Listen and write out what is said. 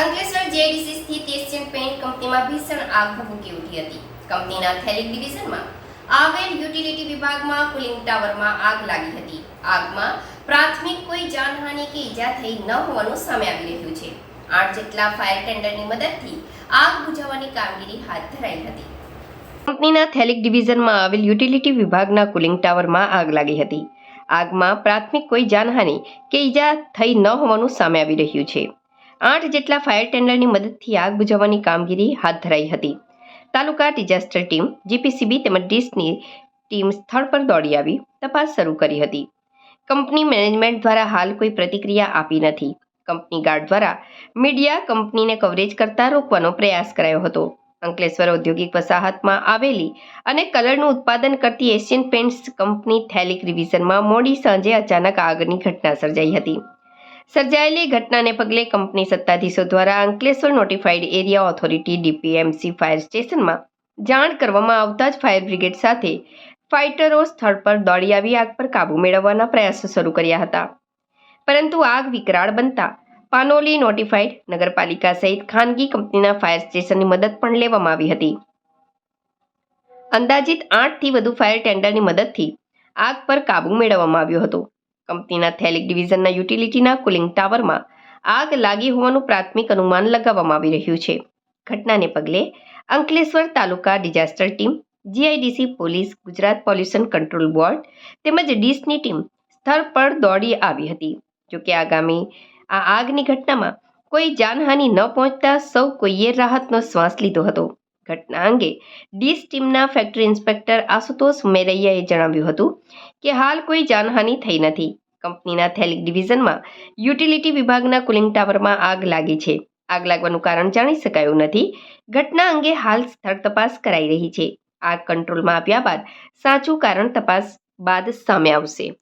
Ankleshwar JDC સ્થિત Asian paint કંપનીમાં ભીષણ આગ ભભૂકી ઉઠી હતી. કંપનીના થેલિક ડિવિઝનમાં આવેલ યુટિલિટી વિભાગમાં કુલિંગ ટાવરમાં આગ લાગી હતી. આગમાં પ્રાથમિક કોઈ જાનહાનિ કે ઈજા થઈ ન હોવાનું સામે આવી રહ્યું છે. આઠ જેટલા ફાયર ટેન્ડરની મદદથી આગ બુઝાવવાની કામગીરી હાથ ધરાઈ હતી. કંપનીના થેલિક ડિવિઝનમાં આવેલ યુટિલિટી વિભાગના કુલિંગ ટાવરમાં આગ લાગી હતી. આગમાં પ્રાથમિક કોઈ જાનહાનિ કે ઈજા થઈ ન હોવાનું સામે આવી રહ્યું છે. આઠ જેટલા ફાયર ટેન્ડરની મદદથી આગ બુઝાવવાની કામગીરી હાથ ધરાઈ હતી. તાલુકા ડિઝાસ્ટર ટીમ જીપીસીબી તેમજ ડીસની ટીમ સ્થળ પર દોડી આવી, તપાસ શરૂ કરી હતી. કંપની મેનેજમેન્ટ દ્વારા હાલ કોઈ પ્રતિક્રિયા આપી નથી. કંપની ગાર્ડ દ્વારા મીડિયા કંપનીને કવરેજ કરતા રોકવાનો પ્રયાસ કરાયો હતો. અંકલેશ્વર ઔદ્યોગિક વસાહતમાં આવેલી અને કલરનું ઉત્પાદન કરતી એશિયન પેન્ટ્સ કંપની થેલિક રિવિઝનમાં મોડી સાંજે અચાનક આગની ઘટના સર્જાઈ હતી. સર્જાયેલી ઘટનાને પગલે કંપની સત્તાધીશો દ્વારા Ankleshwar notified area authority DPMC fire સ્ટેશનમાં જાણ કરવામાં આવતા જ ફાયર બ્રિગેડ સાથે ફાઇટરો સ્થળ પર દોડી આવી આગ પર કાબૂ મેળવવાના પ્રયાસો શરૂ કર્યા હતા. પરંતુ આગ વિકરાળ બનતા પાનોલી નોટિફાઈડ નગરપાલિકા સહિત ખાનગી કંપનીના ફાયર સ્ટેશનની મદદ પણ લેવામાં આવી હતી. અંદાજિત આઠથી વધુ ફાયર ટેન્ડરની મદદથી આગ પર કાબૂ મેળવવામાં આવ્યો હતો. કંપનીના થેલિક ડિવિઝનના યુટિલિટીના કુલિંગ ટાવરમાં આગ લાગી હોવાનું પ્રાથમિક અનુમાન લગાવવામાં આવી રહ્યું છે. ઘટનાને પગલે Ankleshwar taluka disaster team, GIDC police, Gujarat pollution control board તેમજ ડીસની ટીમ સ્થળ પર દોડી આવી હતી. જોકે આગામી આ આગની ઘટનામાં કોઈ જાનહાનિ ન પહોંચતા સૌ કોઈએ રાહતનો શ્વાસ લીધો હતો. ઘટના અંગે ડીસ ટીમના ફેક્ટરી ઇન્સ્પેક્ટર આશુતોષ મેરૈયાએ જણાવ્યું હતું કે હાલ કોઈ જાનહાનિ થઈ નથી. કંપનીના થેલિક ડિવિઝનમાં યુટિલિટી વિભાગના કુલિંગ ટાવરમાં આગ લાગી છે. આગ લાગવાનું કારણ જાણી શકાયું નથી. ઘટના અંગે હાલ સ્થળ તપાસ કરાઈ રહી છે. આગ કંટ્રોલમાં આવ્યા બાદ સાચું કારણ તપાસ બાદ સામે આવશે.